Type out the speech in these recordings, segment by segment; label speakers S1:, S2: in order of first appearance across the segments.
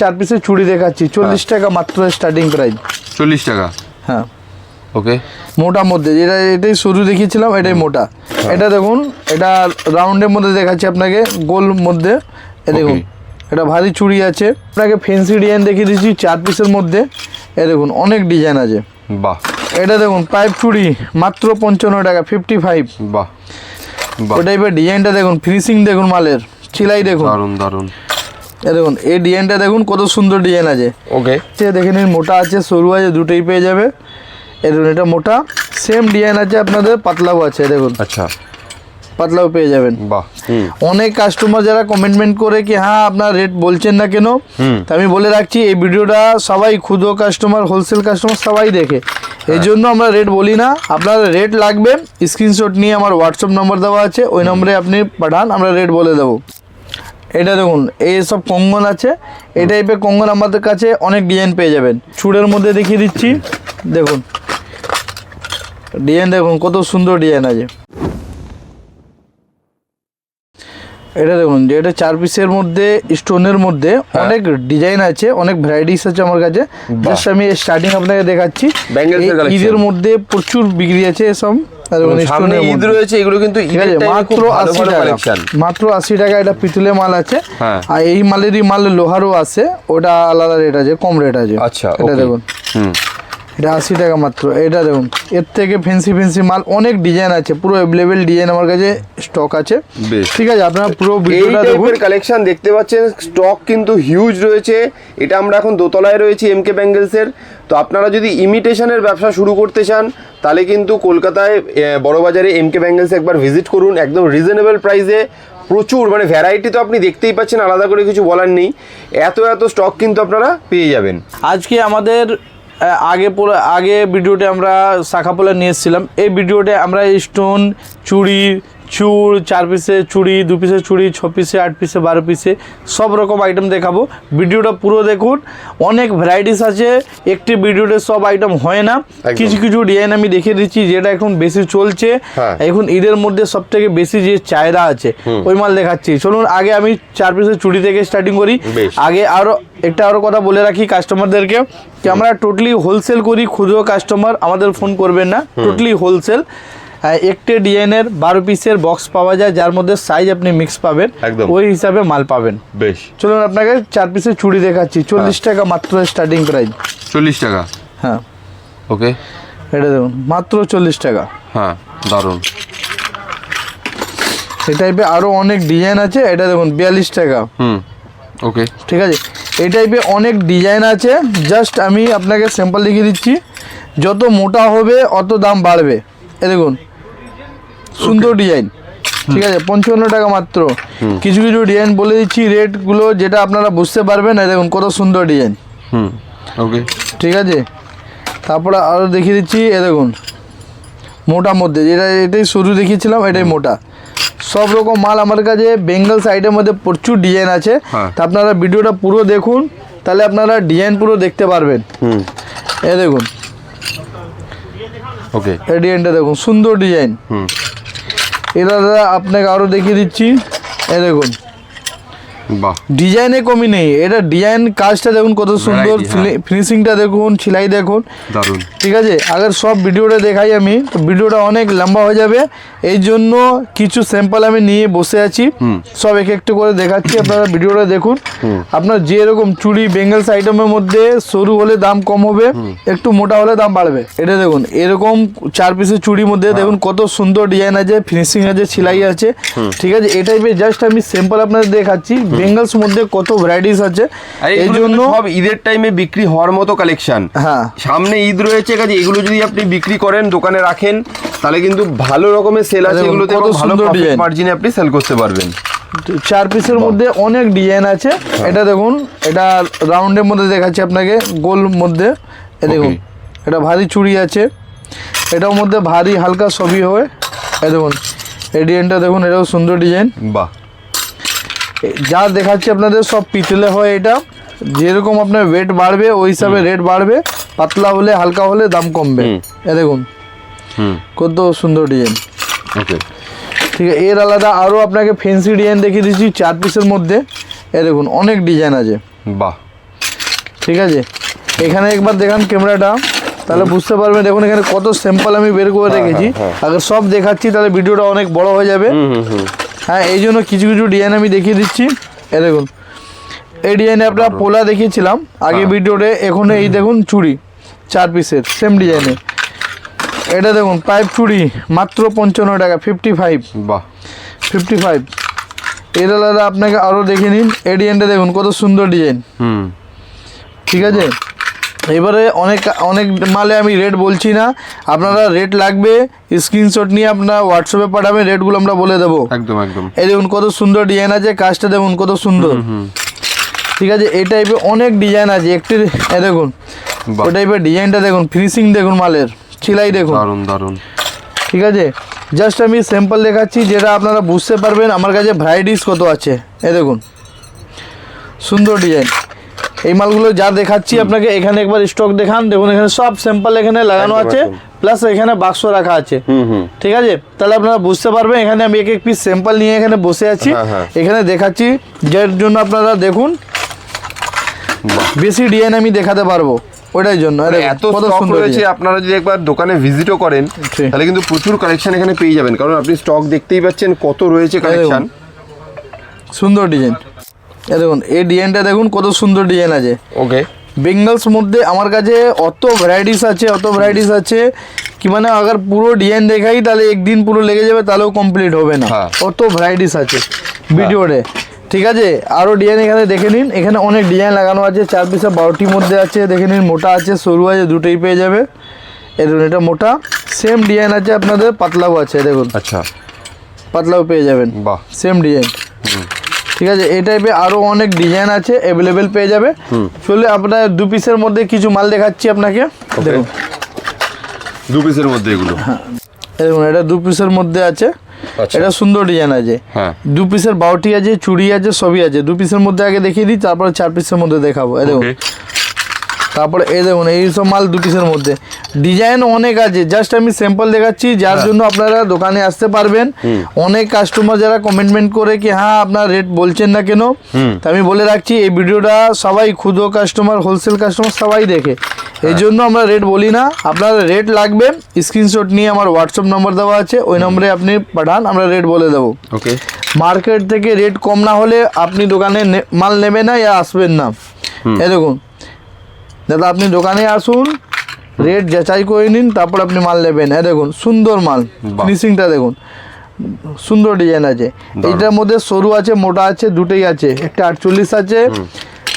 S1: চার পিসের চুড়ি দেখাচ্ছি চল্লিশ টাকা মাত্র স্টার্টিং প্রাইস
S2: চল্লিশ টাকা?
S1: হ্যাঁ।
S2: ওকে।
S1: মোটার মধ্যে যেটা এটাই শুরু দেখিয়েছিলাম এটাই মোটা। এটা দেখুন এটা রাউন্ডের মধ্যে দেখাচ্ছি আপনাকে গোল মধ্যে। এ দেখুন এটা ভারী চুড়ি আছে। আপনাকে ফেন্সি ডিজাইন দেখিয়ে দিচ্ছি চার পিসের মধ্যে। এ দেখুন অনেক ডিজাইন আছে।
S2: বাহ।
S1: এটা দেখুন পাইপ চুড়ি মাত্র পঞ্চান্ন টাকা ফিফটি ফাইভ
S2: বাহ।
S1: ওই টাইপের ডিজাইনটা দেখুন ফিনিশিং দেখুন মালের সেলাই দেখুন।
S2: দারুণ
S1: দারুণ দেখুন এই ডিজাইনটা দেখুন কত সুন্দর ডিজাইন আছে।
S2: ওকে
S1: সে দেখে নিন মোটা আছে সরু আছে দুটোই পেয়ে যাবে। দেখুন এটা মোটা। সেম ডিজাইন আছে আপনাদের পাতলাও আছে দেখুন।
S2: আচ্ছা।
S1: পাতলাও পেয়ে যাবেন।
S2: বাহ
S1: অনেক কাস্টমার যারা কমেন্টমেন্ট করে কি হ্যাঁ আপনার রেট বলছেন না কেন। আমি বলে রাখছি এই ভিডিওটা সবাই ক্ষুদ্র কাস্টমার হোলসেল কাস্টমার সবাই দেখে। এই জন্য আমরা রেট বলি না। আপনার রেট লাগবে স্ক্রিনশট নিয়ে আমার হোয়াটসঅ্যাপ নম্বর দেওয়া আছে ওই নম্বরে আপনি পাঠান আমরা রেট বলে দেবো। এটা দেখুন এই সব কঙ্গন আছে এই টাইপের কঙ্গন আমাদের কাছে অনেক ডিজাইন পেয়ে যাবেন। চুড়ের মধ্যে দেখিয়ে দিচ্ছি দেখুন। ডিজাইন দেখুন কত সুন্দর ডিজাইন আছে। এটা দেখুন যে এটা চার পিসের মধ্যে স্টোনের মধ্যে অনেক ডিজাইন আছে অনেক ভ্যারাইটিস আছে আমার কাছে। জাস্ট আমি স্টার্টিং আপনাকে দেখাচ্ছি। ঈদের মধ্যে প্রচুর বিক্রি আছে এসব।
S2: সামনে ঈদ রয়েছে এগুলো কিন্তু
S1: মাত্র আশি টাকা মাত্র আশি টাকা এটা পিতলে মাল আছে।
S2: হ্যাঁ।
S1: আর এই মালেরই মাল লোহারও আছে ওটা আলাদা রেট আছে কম রেট আছে।
S2: আচ্ছা
S1: এটা দেখুন।
S2: হুম।
S1: এটা আশি টাকা মাত্র। এটা দেখুন এর থেকে ফেন্সি ফেন্সি মাল অনেক ডিজাইন আছে। পুরো অ্যাভেলেবেল ডিজাইন আমার কাছে স্টক আছে।
S2: বেশ।
S1: ঠিক আছে আপনারা পুরো ভিডিওটা দেখুন।
S2: কালেকশন দেখতে পাচ্ছেন স্টক কিন্তু হিউজ রয়েছে। এটা আমরা এখন দোতলায় রয়েছি এমকে ব্যাঙ্গেলসের তো আপনারা যদি ইমিটেশনের ব্যবসা শুরু করতে চান তাহলে কিন্তু কলকাতায় বড়বাজারে এমকে ব্যাঙ্গেলস একবার ভিজিট করুন। একদম রিজনেবল প্রাইসে প্রচুর মানে ভ্যারাইটি তো আপনি দেখতেই পাচ্ছেন আলাদা করে কিছু বলার নেই। এত এত স্টক কিন্তু আপনারা পেয়ে যাবেন।
S1: আজকে আমাদের আগে পুরো আগে ভিডিওতে আমরা শাখাপোলা নিয়ে এসেছিলাম। এই ভিডিওতে আমরা স্টোন চুড়ি চুড় চার পিসে চুড়ি দু পিসে চুড়ি ছ পিসে আট পিসে বারো পিসে সব রকম আইটেম দেখাবো। ভিডিওটা পুরো দেখুন। অনেক ভ্যারাইটিস আছে। একটি ভিডিওতে সব আইটেম হয় না। কিছু কিছু ডিজাইন আমি দেখিয়ে দিচ্ছি যেটা এখন বেশি চলছে।
S2: হ্যাঁ।
S1: এখন ঈদের মধ্যে সব থেকে বেশি যে চাহিদা আছে ওই মাল দেখাচ্ছি। চলুন আগে আমি চার পিসের চুড়ি থেকে স্টার্টিং করি। আগে আরও একটা আরও কথা বলে রাখি কাস্টমারদেরকে যে আমরা টোটালি হোলসেল করি ক্ষুদ্র কাস্টমার আমাদের ফোন করবেন না। টোটালি হোলসেল একটি ডিজাইনের বারো পিসের বক্স পাওয়া যায় যার মধ্যে সাইজ আপনি মিক্স পাবেন।
S2: একদম।
S1: ওই হিসাবে মাল পাবেন।
S2: বেশ।
S1: চলুন আপনাকে চার পিসের চুড়ি দেখাচ্ছি। চল্লিশ টাকা মাত্র স্টার্টিং প্রাইস
S2: চল্লিশ টাকা?
S1: হ্যাঁ।
S2: ওকে।
S1: এটা দেখুন মাত্র চল্লিশ টাকা।
S2: হ্যাঁ দারুণ
S1: এই টাইপের আরও অনেক ডিজাইন আছে। এটা দেখুন বিয়াল্লিশ টাকা।
S2: হুম ওকে।
S1: ঠিক আছে? এই টাইপের অনেক ডিজাইন আছে। জাস্ট আমি আপনাকে স্যাম্পল দেখিয়ে দিচ্ছি। যত মোটা হবে অত দাম বাড়বে। এ দেখুন সুন্দর ডিজাইন ঠিক আছে পঞ্চান্ন টাকা মাত্র। কিছু কিছু ডিজাইন বলে দিচ্ছি রেটগুলো যেটা আপনারা বুঝতে পারবেন এই দেখুন কত সুন্দর ডিজাইন
S2: হুম ওকে
S1: ঠিক আছে? তারপরে আরও দেখিয়ে দিচ্ছি এ দেখুন। মোটা মধ্যে যেটা এটাই শুরু দেখিয়েছিলাম এটাই মোটা। সব রকম মাল আমার কাছে বেঙ্গল সাইডের মধ্যে প্রচুর ডিজাইন আছে।
S2: হ্যাঁ।
S1: তা আপনারা ভিডিওটা পুরো দেখুন তাহলে আপনারা ডিজাইন পুরো দেখতে পারবেন। এ দেখুন।
S2: ওকে
S1: এই ডিজাইনটা দেখুন সুন্দর ডিজাইন
S2: হুম।
S1: এটা দাদা আপনাকে আরও দেখিয়ে দিচ্ছি। এ দেখুন। ডিজাইনে কমি নেই। এটা ডিজাইন কাজটা দেখুন কত সুন্দর
S2: Variety, হ্যাঁ।
S1: ফিনিশিংটা দেখুন সেলাই দেখুন।
S2: দারুণ
S1: ঠিক আছে? আগের সব ভিডিওটা দেখাই আমি। তো ভিডিওটা অনেক লম্বা হয়ে যাবে। এই জন্য কিছু স্যাম্পল আমি নিয়ে বসে আছি। সব এক একটু করে দেখাচ্ছি। আপনারা ভিডিওটা দেখুন। আপনার যে এরকম চুড়ি বেঙ্গলস আইটেমের মধ্যে সরু হলে দাম কম হবে একটু মোটা হলে দাম বাড়বে। এটা দেখুন এরকম চার পিসের চুড়ির মধ্যে দেখুন কত সুন্দর ডিজাইন আছে ফিনিশিং আছে সেলাই আছে। ঠিক আছে? এই টাইপের জাস্ট আমি স্যাম্পল আপনাদের দেখাচ্ছি বেঙ্গলস মধ্যে কত ভ্যারাইটিস আছে? এই জন্য
S2: সব ঈদের টাইমে বিক্রি হওয়ার মতো কালেকশন
S1: হ্যাঁ।
S2: সামনে ঈদ রয়েছে কাজে এগুলো যদি আপনি বিক্রি করেন দোকানে রাখেন তাহলে কিন্তু ভালো রকমের সেল আছে এগুলোতে
S1: কত
S2: ভালো। মার্জিনে আপনি সেল করতে পারবেন।
S1: চার পিসের মধ্যে অনেক ডিজাইন আছে। এটা দেখুন এটা রাউন্ডের মধ্যে দেখাচ্ছি আপনাকে গোল মধ্যে। এ দেখুন এটা ভারী চুড়ি আছে। এটার মধ্যে ভারী হালকা ছবি হয়। এ দেখুন এই ডিজাইনটা দেখুন এটাও সুন্দর ডিজাইন
S2: বাহ।
S1: যা দেখাচ্ছি আপনাদের সব পিতলে হয় এটা। যেরকম আপনার ওয়েট বাড়বে ওই হিসাবে রেট বাড়বে। পাতলা হলে হালকা হলে দাম কমবে। এ দেখুন।
S2: হুম।
S1: কত সুন্দর ডিজাইন ঠিক আছে এর আলাদা আরও আপনাকে ফেন্সি ডিজাইন দেখিয়ে দিচ্ছি চার পিসের মধ্যে। এ দেখুন অনেক ডিজাইন আছে।
S2: বাহ।
S1: ঠিক আছে? এখানে একবার দেখান ক্যামেরাটা তাহলে বুঝতে পারবেন দেখুন এখানে কত স্যাম্পল আমি বের করে রেখেছি। আগে সব দেখাচ্ছি তাহলে ভিডিওটা অনেক বড় হয়ে যাবে।
S2: হুম হুম হুম।
S1: হ্যাঁ এই জন্য কিছু কিছু ডিজাইন আমি দেখিয়ে দিচ্ছি। এ দেখুন। এই ডিজাইনে আপনার পোলা দেখিয়েছিলাম আগে ভিডিওতে এখন এই দেখুন চুড়ি চার পিসের সেম ডিজাইনে এটা দেখুন পাইপ চুড়ি মাত্র পঞ্চান্ন টাকা ফিফটি ফাইভ
S2: বাহ।
S1: ফিফটি ফাইভ এর আলাদা আপনাকে আরও দেখে নিন। এই ডিজাইনটা দেখুন কত সুন্দর ডিজাইন
S2: হুম।
S1: ঠিক আছে? এবারে অনেক অনেক মালে আমি রেট বলছি না। আপনারা রেট লাগবে স্ক্রিনশট নিয়ে আপনার হোয়াটসঅ্যাপে পাঠাবেন রেটগুলো আমরা বলে দেবো।
S2: একদম একদম।
S1: এই দেখুন কত সুন্দর ডিজাইন আছে কাজটা দেখুন কত সুন্দর। ঠিক আছে এই টাইপের অনেক ডিজাইন আছে। একটি এ দেখুন। ওই টাইপের ডিজাইনটা দেখুন ফিনিশিং দেখুন মালের সেলাই দেখুন।
S2: দারুণ দারুণ।
S1: ঠিক আছে জাস্ট আমি স্যাম্পল দেখাচ্ছি যেটা আপনারা বুঝতে পারবেন আমার কাছে ভ্যারাইটিস কত আছে। এ দেখুন সুন্দর ডিজাইন এই মালগুলো যা দেখাচ্ছি আপনাকে এখানে একবার স্টক দেখান। দেখুন এখানে সব স্যাম্পল এখানে লাগানো আছে প্লাস এখানে বাক্স রাখা আছে। ঠিক আছে? তাহলে আপনারা বুঝতে পারবেন এখানে আমি এক এক পিস স্যাম্পল নিয়ে এখানে বসে আছি।
S2: হ্যাঁ, হ্যাঁ।
S1: এখানে দেখাচ্ছি যার জন্য আপনারা দেখুন বেশি ডিজাইন আমি দেখাতে পারব ওটাই জন্য।
S2: এত স্টক রয়েছে আপনারা যদি একবার দোকানে ভিজিটও করেন তাহলে কিন্তু প্রচুর কালেকশন এখানে পেয়ে যাবেন। কারণ আপনি স্টক দেখতেই পাচ্ছেন কত রয়েছে কালেকশন
S1: সুন্দর ডিজাইন দেখুন এই ডিজাইনটা দেখুন কত সুন্দর ডিজাইন আছে।
S2: ওকে
S1: বেঙ্গলস মধ্যে আমার কাছে অত ভ্যারাইটিস আছে অত ভ্যারাইটিস আছে কি মানে আগার পুরো ডিজাইন দেখাই তাহলে একদিন পুরো লেগে যাবে তাহলেও কমপ্লিট হবে না।
S2: হ্যাঁ।
S1: অত ভ্যারাইটিস আছে ভিডিওতে। ঠিক আছে? আরও ডিজাইন এখানে দেখে নিন। এখানে অনেক ডিজাইন লাগানো আছে চার পিসে বারোটির মধ্যে আছে দেখে নিন মোটা আছে সরু আছে দুটোই পেয়ে যাবে। দেখুন এটা মোটা। সেম ডিজাইন আছে আপনাদের পাতলাও আছে দেখুন।
S2: আচ্ছা।
S1: পাতলাও পেয়ে যাবেন।
S2: বাহ।
S1: সেম ডিজাইন ঠিক আছে এই টাইপের আরও অনেক ডিজাইন আছে অ্যাভেলেবেল পেয়ে যাবে। চলে আপনার দু পিসের মধ্যে কিছু মাল দেখাচ্ছি আপনাকে। দেখুন।
S2: দু পিসের মধ্যে এগুলো?
S1: এই দেখুন এটা দু পিসের মধ্যে আছে।
S2: আচ্ছা।
S1: এটা সুন্দর ডিজাইন আছে।
S2: হ্যাঁ।
S1: দু পিসের বাউটি আছে চুড়ি আছে সবই আছে। দু পিসের মধ্যে আগে দেখিয়ে দিই তারপরে চার পিসের মধ্যে দেখাবো। দেখুন। তারপরে এই দেখুন এই সব মাল দু পিসের মধ্যে। ডিজাইন অনেক আছে জাস্ট আমি স্যাম্পল দেখাচ্ছি যার
S2: হ্যাঁ।
S1: জন্য আপনারা দোকানে আসতে পারবেন। অনেক কাস্টমার যারা কমেন্টমেন্ট করে কি হ্যাঁ আপনার রেট বলছেন না কেন? তা আমি বলে রাখছি এই ভিডিওটা সবাই ক্ষুদ্র কাস্টমার হোলসেল কাস্টমার সবাই দেখে।
S2: হ্যাঁ।
S1: এই জন্য আমরা রেট বলি না আপনার রেট লাগবে স্ক্রিনশট নিয়ে আমার হোয়াটসঅ্যাপ নম্বর দেওয়া আছে ওই নম্বরে আপনি পাঠান আমরা রেট বলে দেবো।
S2: ওকে।
S1: মার্কেট থেকে রেট কম না হলে আপনি দোকানে মাল নেবেন না ইয়া আসবেন না। এ দেখুন দাদা আপনি দোকানে আসুন রেট যাচাই করে নিন তারপর আপনি মাল নেবেন। এ দেখুন সুন্দর মাল। ফিনিশিংটা দেখুন। সুন্দর ডিজাইন আছে। এইটার মধ্যে সরু আছে মোটা আছে দুটোই আছে। একটা আটচল্লিশ আছে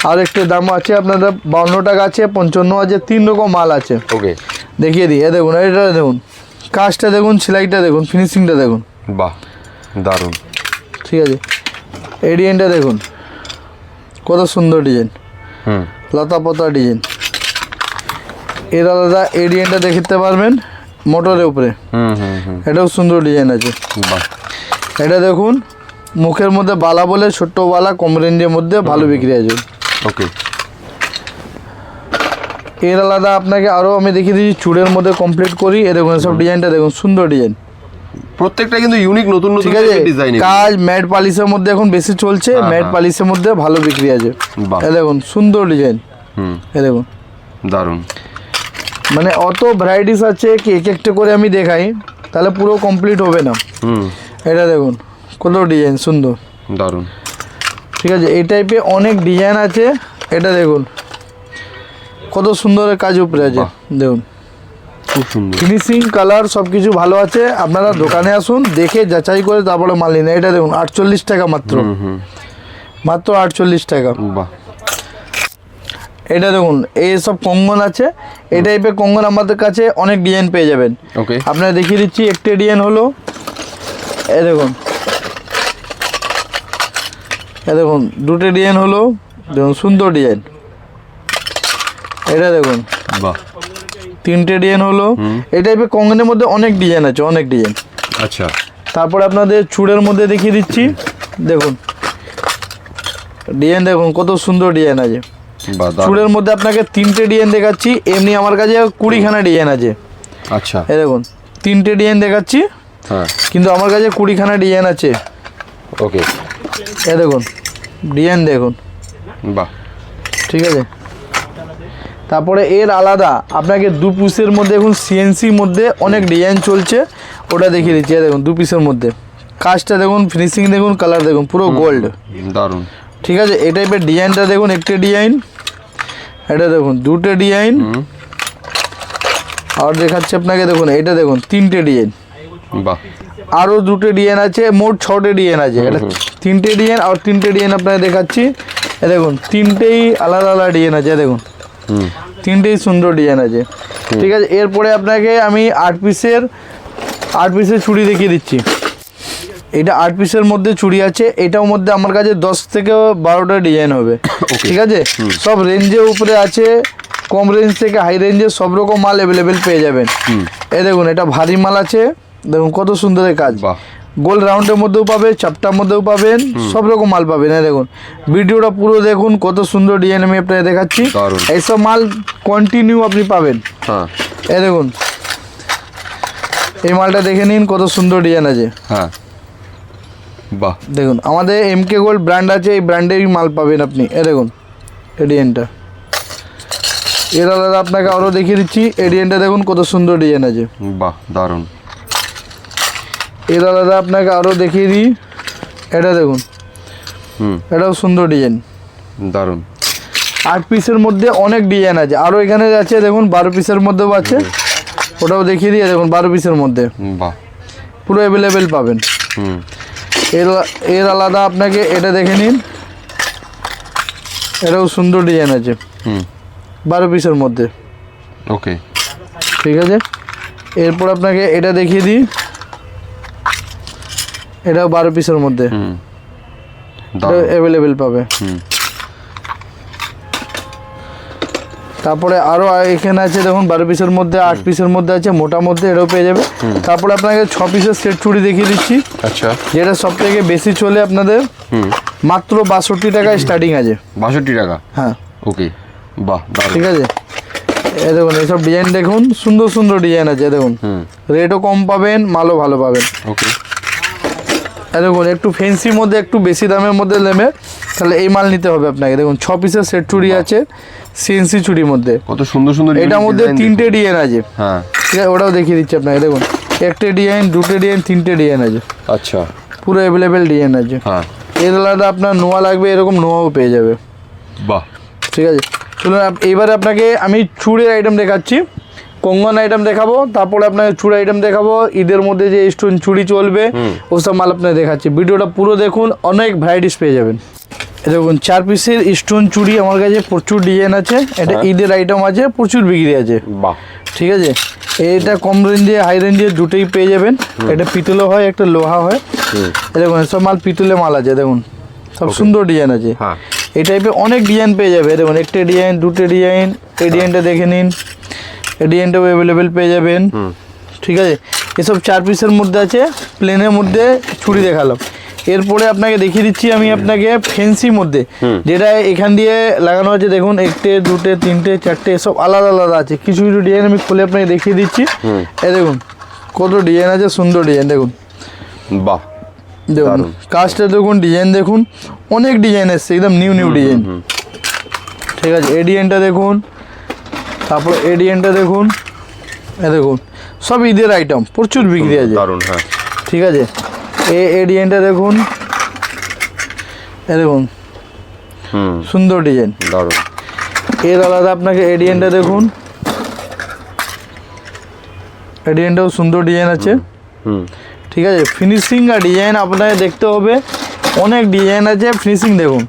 S1: আর একটা দাম আছে আপনার বাউন্ন টাকা আছে পঞ্চান্ন আছে তিন রকম মাল আছে।
S2: ওকে
S1: দেখিয়ে দিই। এ দেখুন এটা দেখুন। কাজটা দেখুন সেলাইটা দেখুন ফিনিশিংটা দেখুন।
S2: বাহ দারুণ।
S1: ঠিক আছে। এই ডিজাইনটা দেখুন। কত সুন্দর ডিজাইন
S2: হুম।
S1: লতা পাতা ডিজাইন এর আলাদা ডিজাইনটা দেখতে পারবেন মোটরের উপরে।
S2: হুম হুম হুম।
S1: এটাও সুন্দর ডিজাইন আছে। এটা দেখুন মুখের মধ্যে বালা বলে ছোট্ট বালা কম রেঞ্জের মধ্যে ভালো বিক্রি আছে।
S2: ওকে।
S1: এর আলাদা আপনাকে আরও আমি দেখিয়ে দিচ্ছি চুড়ের মধ্যে কমপ্লিট করি। এ দেখুন সব ডিজাইনটা দেখুন সুন্দর ডিজাইন।
S2: প্রত্যেকটা কিন্তু ইউনিক নতুন নতুন ডিজাইন
S1: কাজ ম্যাট পালিশের মধ্যে এখন বেশি চলছে
S2: হ্যাঁ,
S1: ম্যাট
S2: হ্যাঁ।
S1: পালিশের মধ্যে ভালো বিক্রি আছে। এ দেখুন সুন্দর ডিজাইন।
S2: হুম।
S1: এ দেখুন।
S2: দারুণ।
S1: মানে অত ভ্যারাইটিস আছে কি এক একটা করে আমি দেখাই তাহলে পুরো কমপ্লিট হবে না।
S2: হুম।
S1: এটা দেখুন কত ডিজাইন সুন্দর।
S2: দারুণ।
S1: ঠিক আছে এই টাইপের অনেক ডিজাইন আছে এটা দেখুন। কত সুন্দর কাজ উপরে আছে দেখুন।
S2: খুব সুন্দর।
S1: ফিনিশিং কালার সব কিছু ভালো আছে আপনারা দোকানে আসুন দেখে যাচাই করে তারপরে মাল নিন। এটা দেখুন আটচল্লিশ টাকা মাত্র। মাত্র আটচল্লিশ টাকা।
S2: বাহ।
S1: এটা দেখুন এই সব কঙ্গন আছে এই টাইপের কঙ্গন আমাদের কাছে অনেক ডিজাইন পেয়ে যাবেন।
S2: ওকে।
S1: আপনার দেখিয়ে দিচ্ছি একটা ডিজাইন হলো এ দেখুন। এ দেখুন দুটো ডিজাইন হলো দেখুন সুন্দর ডিজাইন এটা দেখুন।
S2: বাহ।
S1: তিনটে ডিজাইন হলো এই টাইপের কঙ্গনের মধ্যে অনেক ডিজাইন আছে অনেক ডিজাইন
S2: আচ্ছা।
S1: তারপরে আপনাদের চুড়ের মধ্যে দেখিয়ে দিচ্ছি দেখুন। ডিজাইন দেখুন কত সুন্দর ডিজাইন আছে।
S2: দারুণ।
S1: মধ্যে আপনাকে তিনটে ডিজাইন দেখাচ্ছি এমনি আমার কাছে কুড়িখানা ডিজাইন আছে।
S2: আচ্ছা।
S1: এই দেখুন তিনটে ডিজাইন দেখাচ্ছি
S2: হ্যাঁ।
S1: কিন্তু আমার কাছে কুড়িখানা ডিজাইন আছে।
S2: ওকে।
S1: এ দেখুন ডিজাইন দেখুন।
S2: বাহ।
S1: ঠিক আছে? তারপরে এর আলাদা আপনাকে দু পিসের মধ্যে এখন সিএনসির মধ্যে অনেক ডিজাইন চলছে। ওটা দেখিয়ে দিচ্ছি দেখুন দু পিসের মধ্যে। কাজটা দেখুন ফিনিশিং দেখুন কালার দেখুন পুরো গোল্ড
S2: দারুণ।
S1: ঠিক আছে? এই টাইপের ডিজাইনটা দেখুন একটি ডিজাইন। এটা দেখুন দুটো ডিজাইন। আর দেখাচ্ছি আপনাকে দেখুন এটা দেখুন তিনটে ডিজাইন।
S2: বাহ।
S1: আরও দুটো ডিজাইন আছে মোট ছটে ডিজাইন আছে। এটা তিনটে ডিজাইন আর তিনটে ডিজাইন আপনাকে দেখাচ্ছি। এ দেখুন তিনটেই আলাদা আলাদা ডিজাইন আছে দেখুন। তিনটেই সুন্দর ডিজাইন আছে। ঠিক আছে এরপরে আপনাকে আমি আট পিসের আট পিসের চুড়ি দেখিয়ে দিচ্ছি। এটা আট পিসের মধ্যে চুড়ি আছে এটার মধ্যে আমার কাছে দশ থেকে বারোটা ডিজাইন হবে। ঠিক আছে? সব রেঞ্জের উপরে আছে কম রেঞ্জ থেকে হাই রেঞ্জের সব রকম মাল অ্যাভেলেবেল পেয়ে যাবেন। এ দেখুন এটা ভারী মাল আছে দেখুন কত সুন্দর এই কাজ। গোল রাউন্ডের মধ্যেও পাবেন চাপটার মধ্যেও পাবেন সব রকম মাল পাবেন এই দেখুন। ভিডিওটা পুরো দেখুন কত সুন্দর ডিজাইন আমি আপনাকে দেখাচ্ছি। এইসব মাল কন্টিনিউ আপনি পাবেন।
S2: হ্যাঁ।
S1: এই দেখুন এই মালটা দেখে নিন কত সুন্দর ডিজাইন আছে।
S2: হ্যাঁ। বাহ।
S1: দেখুন আমাদের এম কে গোল্ড ব্র্যান্ড আছে এই ব্র্যান্ডেরই মাল পাবেন আপনি। এ দেখুন এডিয়েনটা এর আলাদা আপনাকে আরও দেখিয়ে দিচ্ছি এই ডিজাইনটা দেখুন কত সুন্দর ডিজাইন আছে।
S2: বাহ দারুণ।
S1: এর আলাদা আপনাকে আরও দেখিয়ে দিই। এটা দেখুন
S2: হুম।
S1: এটাও সুন্দর ডিজাইন
S2: দারুণ।
S1: আট পিসের মধ্যে অনেক ডিজাইন আছে। আরও এখানে আছে দেখুন বারো পিসের মধ্যেও আছে। ওটাও দেখিয়ে দিয়ে দেখুন বারো পিসের মধ্যে।
S2: বাহ।
S1: পুরো অ্যাভেলেবেল পাবেন।
S2: হুম।
S1: এর এর আলাদা আপনাকে এটা দেখে নিন। এটাও সুন্দর ডিজাইন আছে।
S2: হুম।
S1: বারো পিসের মধ্যে।
S2: ওকে।
S1: ঠিক আছে? এরপর আপনাকে এটা দেখিয়ে দিই। এটাও বারো পিসের মধ্যে। অ্যাভেলেবেল পাবে।
S2: হুম।
S1: তারপরে আরও এখানে আছে দেখুন বারো পিসের মধ্যে আট পিসের মধ্যে আছে মোটা মধ্যে এটাও পেয়ে যাবে। তারপরে আপনাকে ছ পিসের সেট চুড়ি দেখিয়ে দিচ্ছি।
S2: আচ্ছা।
S1: যেটা সব থেকে বেশি চলে আপনাদের।
S2: হুম।
S1: মাত্র বাষট্টি টাকায় স্টার্টিং আছে।
S2: বাষট্টি টাকা?
S1: হ্যাঁ।
S2: ওকে। বাহ
S1: ঠিক আছে? এই দেখুন এইসব ডিজাইন দেখুন সুন্দর সুন্দর ডিজাইন আছে দেখুন। রেটও কম পাবেন মালও ভালো পাবেন।
S2: ওকে।
S1: দেখুন একটু ফেন্সির মধ্যে একটু বেশি দামের মধ্যে নেবে। তাহলে এই মাল নিতে হবে আপনাকে। দেখুন ছ পিসের সেট চুড়ি আছে সিএনসি চুড়ির মধ্যে।
S2: কত সুন্দর সুন্দর
S1: এটার মধ্যে তিনটে। ডিজাইন আছে।
S2: হ্যাঁ।
S1: ঠিক আছে ওটাও দেখিয়ে দিচ্ছি আপনাকে দেখুন। একটা ডিজাইন দুটো ডিজাইন তিনটে ডিজাইন আছে।
S2: আচ্ছা।
S1: পুরো অ্যাভেলেবেল ডিজাইন আছে।
S2: হ্যাঁ।
S1: এর আলাদা আপনার নোয়া লাগবে এরকম নোয়াও পেয়ে যাবে।
S2: বাহ।
S1: ঠিক আছে? চলুন এইবারে আপনাকে আমি চুড়ের আইটেম দেখাচ্ছি। কঙ্গন আইটেম দেখাবো তারপরে আপনাকে চুড়ি আইটেম দেখাবো। ঈদের মধ্যে যে স্টোন চুড়ি চলবে ওসব মাল আপনাকে দেখাচ্ছি। ভিডিওটা পুরো দেখুন অনেক ভ্যারাইটিস পেয়ে যাবেন। দেখুন চার পিসের স্টোন চুড়ি আমার কাছে প্রচুর ডিজাইন আছে এটা ঈদের আইটেম আছে প্রচুর বিক্রি আছে।
S2: বাহ।
S1: ঠিক আছে? এটা কম রেঞ্জে হাই রেঞ্জে দুটোই পেয়ে যাবেন। এটা পিতলও হয় একটা লোহা হয়। দেখুন সব মাল পিতলে মাল আছে দেখুন। সব সুন্দর ডিজাইন আছে।
S2: হ্যাঁ।
S1: এই টাইপের অনেক ডিজাইন পেয়ে যাবে দেখুন একটা ডিজাইন দুটো ডিজাইন এই ডিজাইনটা দেখে নিন। এই ডিজাইনটাও অ্যাভেলেবেল পেয়ে যাবেন। ঠিক আছে? এসব চার পিসের মধ্যে আছে প্লেনের মধ্যে চুড়ি দেখালাম। এরপরে আপনাকে দেখিয়ে দিচ্ছি আমি আপনাকে ফেন্সির মধ্যে। যেটা এখান দিয়ে লাগানো আছে দেখুন একটে দুটে তিনটে চারটে সব আলাদা আলাদা আছে। কিছু কিছু ডিজাইন আমি খুলে আপনাকে দেখিয়ে দিচ্ছি। এই দেখুন কত ডিজাইন আছে সুন্দর ডিজাইন দেখুন।
S2: বাহ
S1: দেখুন। কাজটা দেখুন ডিজাইন দেখুন অনেক ডিজাইন এসছে একদম নিউ নিউ ডিজাইন ঠিক আছে এই ডিজাইনটা দেখুন তারপর এই ডিজাইনটা দেখুন এ দেখুন সব ঈদের আইটেম প্রচুর বিক্রি আছে।
S2: দারুণ হ্যাঁ।
S1: ঠিক আছে এ এই ডিজাইনটা দেখুন। এ দেখুন।
S2: হুম।
S1: সুন্দর ডিজাইন
S2: দারুণ।
S1: এর আলাদা আপনাকে এই দেখুন। এই সুন্দর ডিজাইন আছে।
S2: হুম।
S1: ঠিক আছে? ফিনিশিং আর ডিজাইন আপনাকে দেখতে হবে। অনেক ডিজাইন আছে। ফিনিশিং দেখুন।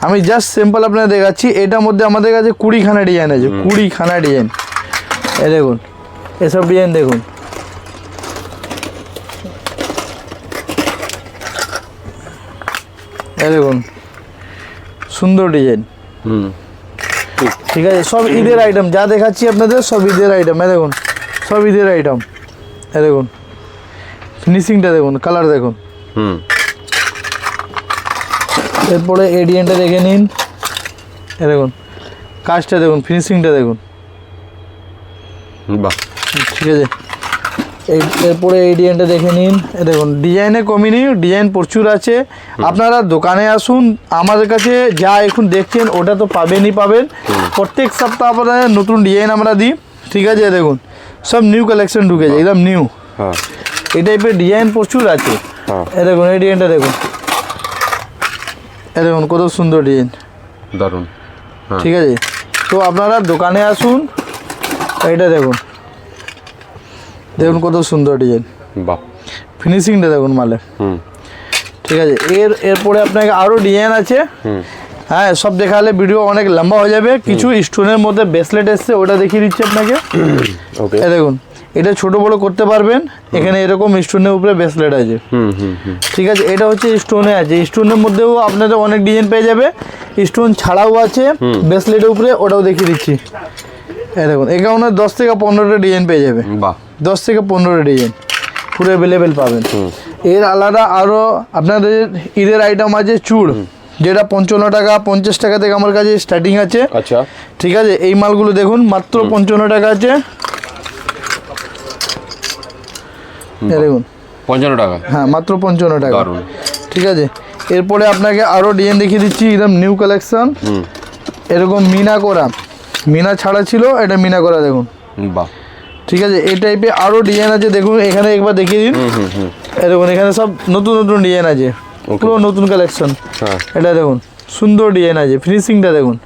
S1: আমি জাস্ট সিম্পল আপনাকে দেখাচ্ছি। এটার মধ্যে আমাদের কাছে কুড়িখানা ডিজাইন আছে। কুড়িখানা ডিজাইন এ দেখুন। এসব ডিজাইন দেখুন। দেখুন সুন্দর ডিজাইন।
S2: হুম।
S1: ঠিক। আছে সব ঈদের আইটেম যা দেখাচ্ছি আপনাদের সব ঈদের আইটেম এ দেখুন সব ঈদের আইটেম এ দেখুন ফিনিশিংটা দেখুন কালার দেখুন।
S2: হুম।
S1: এরপরে এডিএনটা দেখে নিন এ দেখুন কাজটা দেখুন ফিনিশিংটা দেখুন।
S2: বাহ।
S1: ঠিক আছে এরপরে এই ডিজাইনটা দেখে নিন। এ দেখুন ডিজাইনে কমিনি ডিজাইন প্রচুর আছে। আপনারা দোকানে আসুন আমাদের কাছে যা এখন দেখছেন ওটা তো পাবেনই পাবেন। প্রত্যেক সপ্তাহ আপনাদের নতুন ডিজাইন আমরা দিই। ঠিক আছে দেখুন সব নিউ কালেকশন ঢুকেছে একদম নিউ
S2: হ্যাঁ।
S1: এই টাইপের ডিজাইন প্রচুর আছে।
S2: হ্যাঁ।
S1: এ দেখুন এই ডিজাইনটা দেখুন। এ দেখুন কত সুন্দর ডিজাইন।
S2: দারুণ। হ্যাঁ।
S1: ঠিক আছে? তো আপনারা দোকানে আসুন এটা দেখুন। দেখুন কত সুন্দর ডিজাইন।
S2: বাহ।
S1: ফিনিশিংটা দেখুন মালে।
S2: হুম।
S1: ঠিক আছে এর এরপরে আপনাকে আরও ডিজাইন আছে। হ্যাঁ সব দেখালে ভিডিও অনেক লম্বা হয়ে যাবে। কিছু স্টোনের মধ্যে ব্রেসলেট এসছে ওটা দেখিয়ে দিচ্ছি আপনাকে।
S2: ওকে
S1: দেখুন এটা ছোট বড় করতে পারবেন। এখানে এরকম স্টোনের উপরে ব্রেসলেট আছে।
S2: হুম হুম হুম।
S1: ঠিক আছে এটা হচ্ছে স্টোনে আছে। স্টোনের মধ্যেও আপনাদের অনেক ডিজাইন পেয়ে যাবে। স্টোন ছাড়াও আছে ব্রেসলেটের উপরে ওটাও দেখিয়ে দিচ্ছি। এই দেখুন এখানে দশ থেকে পনেরোটা ডিজাইন পেয়ে যাবে।
S2: বাহ।
S1: দশ থেকে পনেরোটা ডিজাইন পুরো অ্যাভেলেবেল পাবেন। এর আলাদা আরও আপনাদের ঈদের আইটেম আছে চুড় যেটা পঞ্চান্ন টাকা পঞ্চাশ টাকা থেকে আমার কাছে স্টার্টিং আছে।
S2: আচ্ছা।
S1: ঠিক আছে এই মালগুলো দেখুন মাত্র পঞ্চান্ন টাকা আছে। দেখুন।
S2: পঞ্চান্ন টাকা?
S1: হ্যাঁ মাত্র পঞ্চান্ন টাকা। ঠিক আছে এরপরে আপনাকে আরও ডিজাইন দেখিয়ে দিচ্ছি একদম নিউ কালেকশন এরকম মিনা করা। মিনা ছাড়া ছিল এটা মিনা করা দেখুন।
S2: বাহ।
S1: ঠিক আছে এই টাইপের আরও ডিজাইন আছে দেখুন এখানে একবার দেখিয়ে দিন। দেখুন এখানে সব নতুন নতুন ডিজাইন আছে। পুরো নতুন কালেকশন
S2: হ্যাঁ।
S1: এটা দেখুন সুন্দর ডিজাইন আছে ফিনিশিংটা দেখুন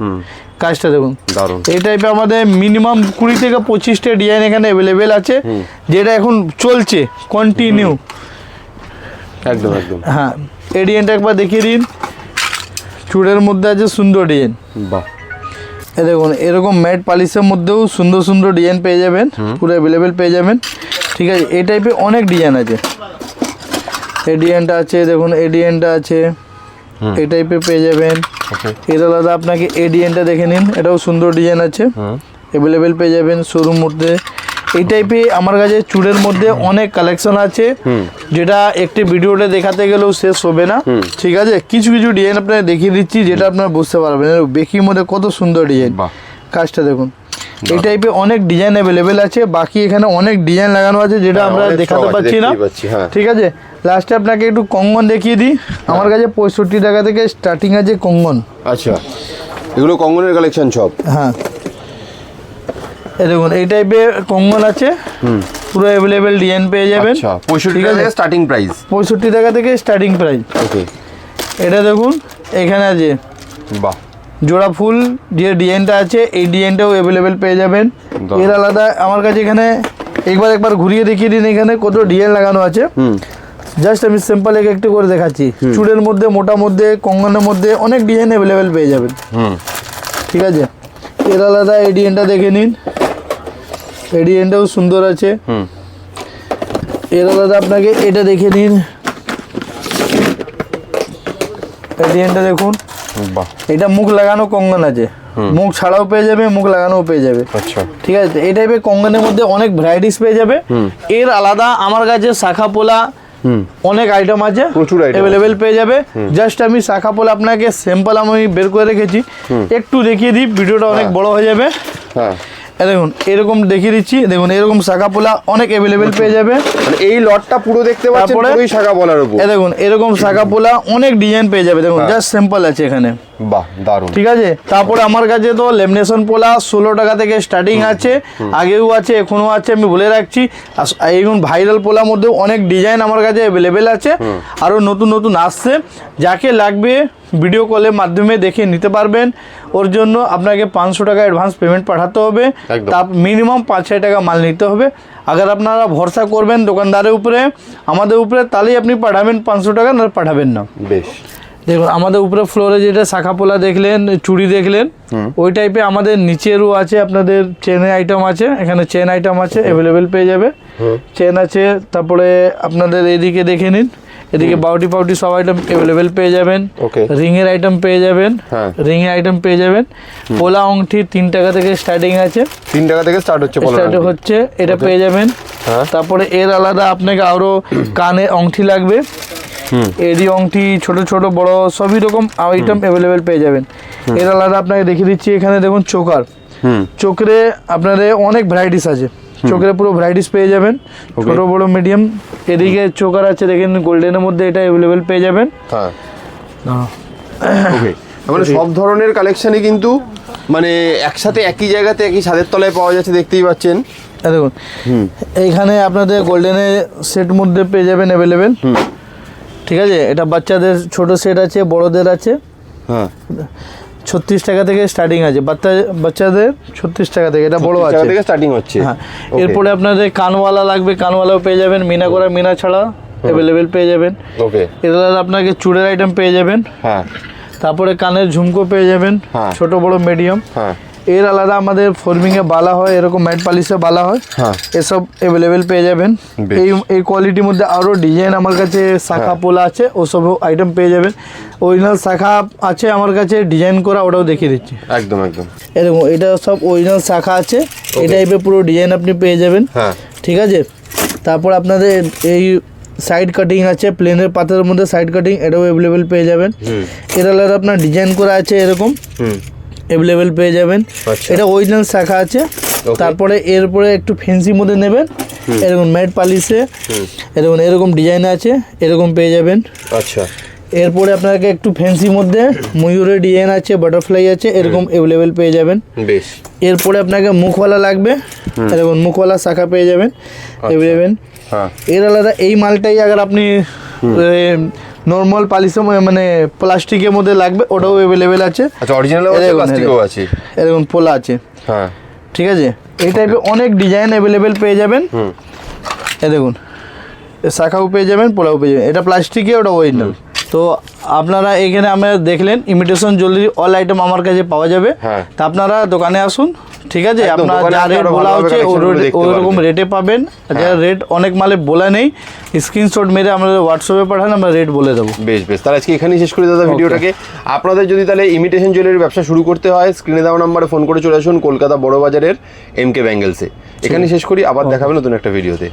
S1: কাজটা দেখুন। এই টাইপে আমাদের মিনিমাম কুড়ি থেকে পঁচিশটা ডিজাইন এখানে অ্যাভেলেবেল আছে যেটা এখন চলছে কন্টিনিউ
S2: একদম একদম।
S1: হ্যাঁ এই ডিজাইনটা একবার দেখিয়ে দিন। চুড়ের মধ্যে আছে সুন্দর ডিজাইন
S2: বাহ।
S1: এ দেখুন এরকম ম্যাট পালিশের মধ্যেও সুন্দর সুন্দর ডিজাইন পেয়ে যাবেন পুরো অ্যাভেলেবেল পেয়ে যাবেন। ঠিক আছে এই টাইপের অনেক ডিজাইন আছে। এই ডিজাইনটা আছে দেখুন এই ডিজাইনটা আছে এই টাইপের পেয়ে যাবেন। এর আলাদা আপনাকে এই ডিজাইনটা দেখে নিন এটাও সুন্দর ডিজাইন আছে। অ্যাভেলেবেল পেয়ে যাবেন শোরুম মধ্যে। এই টাইপে আমার কাছে চুড়ের মধ্যে অনেক কালেকশন আছে। যেটা একটি ভিডিওতে দেখাতে গেলেও শেষ হবে না। ঠিক আছে? কিছু কিছু ডিজাইন আপনাকে দেখিয়ে দিচ্ছি যেটা আপনারা বুঝতে পারবেন। বেকির মধ্যে কত সুন্দর ডিজাইন কাজটা দেখুন। এই টাইপে অনেক ডিজাইন অ্যাভেলেবেল আছে। বাকি এখানে অনেক ডিজাইন লাগানো আছে যেটা
S2: হ্যাঁ,
S1: আমরা দেখাতে পাচ্ছি না।
S2: হ্যাঁ।
S1: ঠিক আছে? লাস্টে আপনাকে একটু কঙ্গন দেখিয়ে দিই। আমার কাছে পঁয়ষট্টি টাকা থেকে স্টার্টিং আছে কঙ্গন।
S2: আচ্ছা। এগুলো কঙ্গনের কালেকশন সব?
S1: হ্যাঁ। দেখুন এই টাইপের কঙ্গন আছে। পুরো অ্যাভেলেবেল ডিজাইন পেয়ে যাবেন।
S2: আচ্ছা পঁয়ষট্টি টাকা স্টার্টিং প্রাইস
S1: পঁয়ষট্টি টাকা থেকে স্টার্টিং প্রাইস
S2: ওকে
S1: এটা দেখুন এখানে আছে।
S2: বাহ।
S1: জোড়া ফুল যে ডিজাইনটা আছে এই ডিজাইনটাও অ্যাভেলেবেল পেয়ে যাবেন। এর আলাদা আমার কাছে এখানে একবার একবার ঘুরিয়ে দেখিয়ে দিন এখানে কত ডিজাইন লাগানো আছে। জাস্ট আমি সিম্পল এক একটু করে দেখাচ্ছি। চুড়ের মধ্যে মোটা মধ্যে কঙ্গনের মধ্যে অনেক ডিজাইন অ্যাভেলেবেল পেয়ে যাবেন।
S2: হুম।
S1: ঠিক আছে? এর আলাদা এই ডিজাইনটা দেখে নিন। ডিজাইনটাও সুন্দর আছে। এর আলাদা আপনাকে এটা দেখে এই ডিজাইনটা দেখুন।
S2: বাহ।
S1: এটা মুখ লাগানো কঙ্গন আছে। মুখ ছাড়াও পেয়ে যাবে মুখ লাগানোও পেয়ে যাবে।
S2: আচ্ছা।
S1: ঠিক আছে এই টাইপের কঙ্গনের মধ্যে অনেক ভ্যারাইটিস পেয়ে যাবে। এর আলাদা আমার কাছে শাখা পোলা
S2: হুম।
S1: অনেক আইটেম আছে।
S2: প্রচুর
S1: অ্যাভেলেবেল পেয়ে যাবে। জাস্ট আমি শাখা পোলা আপনাকে স্যাম্পল আমি বের করে রেখেছি। একটু দেখিয়ে দিই ভিডিওটা অনেক বড় হয়ে যাবে।
S2: হ্যাঁ।
S1: দেখুন এরকম দেখিয়ে দিচ্ছি। দেখুন এরকম শাখা পোলা অনেক অ্যাভেলেবেল পেয়ে যাবে।
S2: মানে এই লটটা পুরো দেখতে পাচ্ছেন? পুরোই শাখা পোলার উপর।
S1: দেখুন এরকম শাখা পোলা অনেক ডিজাইন পেয়ে যাবে। দেখুন জাস্ট সিম্পল আছে এখানে।
S2: বাহ দারুণ।
S1: ঠিক আছে? তারপরে আমার কাছে তো লেমিনেশন পোলা ষোলো টাকা থেকে স্টার্টিং আছে আগেও আছে এখনও আছে আমি বলে রাখছি। ভাইরাল পোলার মধ্যেও অনেক ডিজাইন আমার কাছে অ্যাভেলেবেল আছে। আরও নতুন নতুন আসছে। যাকে লাগবে ভিডিও কলের মাধ্যমে দেখে নিতে পারবেন। ওর জন্য আপনাকে পাঁচশো টাকা অ্যাডভান্স পেমেন্ট পাঠাতে হবে।
S2: একদম।
S1: তা মিনিমাম পাঁচ হাজার টাকা মাল নিতে হবে। আগে আপনারা ভরসা করবেন দোকানদারের উপরে আমাদের উপরে তাহলেই আপনি পাঠাবেন পাঁচশো টাকা না পাঠাবেন না।
S2: বেশ।
S1: দেখুন আমাদের উপরে ফ্লোরে যেটা শাখা পোলা দেখলেন চুড়ি দেখলেন ওই টাইপে আমাদের নিচেরও আছে আপনাদের চেনের আইটেম আছে এখানে চেন আইটেম আছে অ্যাভেলেবেল পেয়ে যাবে। চেন আছে তারপরে আপনাদের এদিকে দেখে নিন এদিকে বাউটি পাউটি সব আইটেম অ্যাভেলেবেল পেয়ে যাবেন. রিং এর আইটেম পেয়ে যাবেন। রিং এর আইটেম পেয়ে যাবেন। পোলা অংঠি তিন টাকা থেকে স্টার্টিং আছে।
S2: তিন টাকা থেকে স্টার্ট হচ্ছে
S1: স্টার্ট হচ্ছে এটা পেয়ে যাবেন।
S2: হ্যাঁ।
S1: তারপরে এর আলাদা আপনাকে আরও কানে অংঠি লাগবে। এডি অংটি ছোট ছোট বড় সবই রকম আইটেম অ্যাভেলেবেল পেয়ে যাবেন। এর আলাদা আপনাকে দেখিয়ে দিচ্ছি এখানে দেখুন চোকার। চোকরে আপনাদের অনেক ভ্যারাইটিস আছে। চোখের পুরো ভ্যারাইটিস পেয়ে যাবেন। ছোট বড় মিডিয়াম এদিকে চোকার আছে দেখেন গোল্ডেনের মধ্যে এটা অ্যাভেলেবেল পেয়ে যাবেন।
S2: হ্যাঁ। ওকে মানে সব ধরনের কালেকশনই কিন্তু মানে একসাথে একই জায়গাতে একই ছাদের তলায় পাওয়া যাচ্ছে দেখতেই পাচ্ছেন।
S1: দেখুন। এইখানে আপনাদের গোল্ডেনের সেট মধ্যে পেয়ে যাবেন অ্যাভেলেবেল ঠিক আছে? এটা বাচ্চাদের ছোট সেট আছে বড়দের আছে।
S2: হ্যাঁ।
S1: ছত্রিশ টাকা থেকে স্টার্টিং আছে। বাচ্চা বাচ্চাদের ছত্রিশ টাকা থেকে এটা বড় আছে।
S2: থেকে স্টার্টিং হচ্ছে।
S1: হ্যাঁ। এরপরে আপনাদের কানওয়ালা লাগবে কানওয়ালাও পেয়ে যাবেন। মিনা করা মিনা ছাড়া অ্যাভেলেবেল পেয়ে যাবেন।
S2: ওকে
S1: এগুলো আপনাকে চুড়ের আইটেম পেয়ে যাবেন।
S2: হ্যাঁ।
S1: তারপরে কানের ঝুমকো পেয়ে যাবেন।
S2: হ্যাঁ।
S1: ছোট বড় মিডিয়াম
S2: হ্যাঁ।
S1: এর আলাদা আমাদের ফর্মিংয়ে বালা হয় এরকম ম্যাট পালিশে বালা হয়।
S2: হ্যাঁ।
S1: এসব অ্যাভেলেবেল পেয়ে যাবেন। এই এই কোয়ালিটির মধ্যে আরও ডিজাইন আমার কাছে শাখা
S2: হ্যাঁ।
S1: পোলা আছে ওসব আইটেম পেয়ে যাবেন। অরিজিনাল শাখা আছে আমার কাছে ডিজাইন করা ওটাও দেখিয়ে দিচ্ছি।
S2: একদম একদম।
S1: এরকম এটা সব অরিজিনাল শাখা আছে। এই টাইপের পুরো ডিজাইন আপনি পেয়ে যাবেন।
S2: হ্যাঁ।
S1: ঠিক আছে? তারপর আপনাদের এই সাইড কাটিং আছে প্লেনের পাতার মধ্যে সাইড কাটিং এটাও অ্যাভেলেবেল পেয়ে যাবেন। এর আলাদা আপনার ডিজাইন করা আছে এরকম।
S2: হুম।
S1: অ্যাভেলেবেল পেয়ে যাবেন।
S2: আচ্ছা।
S1: এটা অরিজিনাল শাখা আছে। তারপরে এরপরে একটু ফেন্সি মধ্যে নেবেন। এরকম ম্যাট পালিশে এরকম এরকম ডিজাইন আছে এরকম পেয়ে যাবেন।
S2: আচ্ছা।
S1: এরপরে আপনাকে একটু ফ্যান্সি মধ্যে ময়ূরের ডিজাইন আছে বাটারফ্লাই আছে এরকম অ্যাভেলেবেল পেয়ে যাবেন।
S2: বেশ।
S1: এরপরে আপনাকে মুখওয়ালা লাগবে। এরকম মুখওয়ালা শাখা পেয়ে যাবেন। অ্যাভেলেবেল
S2: হ্যাঁ।
S1: এর আলাদা এই মালটাই আগে আপনি নর্মাল পালিশের মানে প্লাস্টিকের মধ্যে লাগবে ওটাও অ্যাভেলেবেল আছে।
S2: আচ্ছা অরিজিনাল আছে প্লাস্টিকও আছে?
S1: এরকম পোলা আছে।
S2: হ্যাঁ।
S1: ঠিক আছে? এই টাইপের অনেক ডিজাইন অ্যাভেলেবেল পেয়ে যাবেন।
S2: হুম।
S1: এ দেখুন এ শাখাও পেয়ে যাবেন পোলাও পেয়ে যাবেন। এটা প্লাস্টিকে ওটা অরিজিনাল তো আপনারা এখানে আমরা দেখলেন ইমিটেশন জুয়েলারি অল আইটেম আমার কাছে পাওয়া যাবে।
S2: হ্যাঁ।
S1: তা আপনারা দোকানে আসুন ঠিক আছে? আপনার যা রেট বলা হচ্ছে
S2: collectionগুলো দেখতে
S1: ওই রকম রেটে পাবেন। যা রেট অনেক মালে বলা নেই স্ক্রিনশট মেরে আমাদের হোয়াটসঅ্যাপে পাঠান আমরা রেট বলে দেবো।
S2: বেশ বেশ। তাহলে আজকে এখানেই শেষ করে দাদা ভিডিওটাকে। আপনাদের যদি তাহলে ইমিটেশন জুয়েলারি ব্যবসা শুরু করতে হয় স্ক্রিনে দেওয়া নাম্বারে ফোন করে চলে আসুন কলকাতা বড় বাজারের এম কে ব্যাঙ্গেলসে এখানেই শেষ করি আবার দেখাবেন নতুন একটা ভিডিওতে